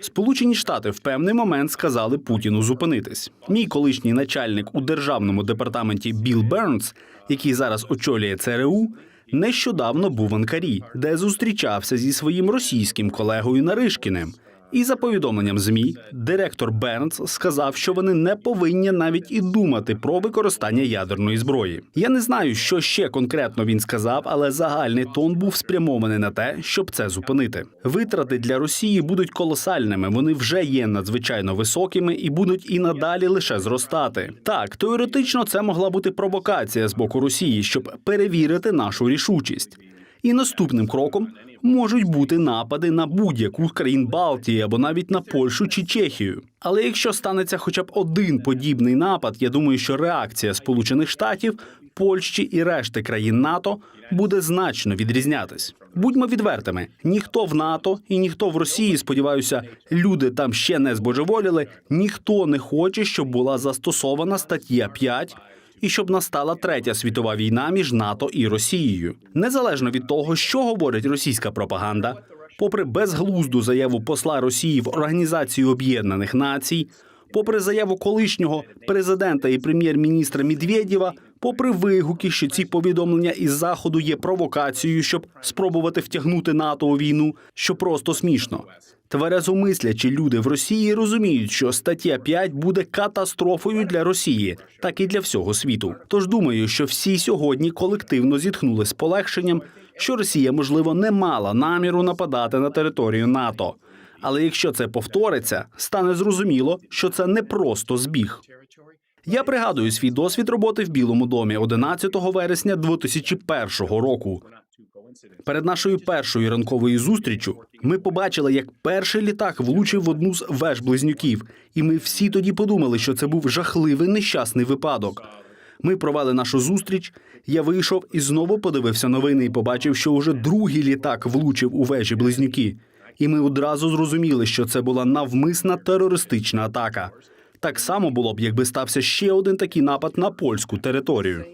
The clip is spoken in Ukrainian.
Сполучені Штати в певний момент сказали Путіну зупинитись. Мій колишній начальник у державному департаменті Білл Бернс, який зараз очолює ЦРУ, нещодавно був в Анкарі, де зустрічався зі своїм російським колегою Наришкіним. І за повідомленням змі, директор Бернс сказав, що вони не повинні навіть і думати про використання ядерної зброї. Я не знаю, що ще конкретно він сказав, але загальний тон був спрямований на те, щоб це зупинити. Витрати для Росії будуть колосальними. Вони вже є надзвичайно високими і будуть і надалі лише зростати. Так, теоретично це могла бути провокація з боку Росії, щоб перевірити нашу рішучість. І наступним кроком можуть бути напади на будь-яку з країн Балтії або навіть на Польщу чи Чехію. Але якщо станеться хоча б один подібний напад, я думаю, що реакція Сполучених Штатів, Польщі і решти країн НАТО буде значно відрізнятись. Будьмо відвертими: ніхто в НАТО і ніхто в Росії, сподіваюся, люди там ще не збожеволіли. Ніхто не хоче, щоб була застосована стаття 5 і щоб настала третя світова війна між НАТО і Росією. Незалежно від того, що говорить російська пропаганда, попри безглузду заяву посла Росії в Організацію Об'єднаних Націй, попри заяву колишнього президента і прем'єр-міністра Медведєва, попри вигуки, що ці повідомлення із заходу є провокацією, щоб спробувати втягнути НАТО у війну, що просто смішно. Тверезомислячі люди в Росії розуміють, що стаття 5 буде катастрофою для Росії, так і для всього світу. Тож думаю, що всі сьогодні колективно зітхнули з полегшенням, що Росія, можливо, не мала наміру нападати на територію НАТО. Але якщо це повториться, стане зрозуміло, що це не просто збіг. Я пригадую свій досвід роботи в Білому домі 11 вересня 2001 року. Перед нашою першою ранковою зустрічю ми побачили, як перший літак влучив в одну з веж близнюків, і ми всі тоді подумали, що це був жахливий нещасний випадок. Ми провели нашу зустріч. Я вийшов і знову подивився новини і побачив, що уже другий літак влучив у вежі близнюки. І ми одразу зрозуміли, що це була навмисна терористична атака. Так само було б, якби стався ще один такий напад на польську територію.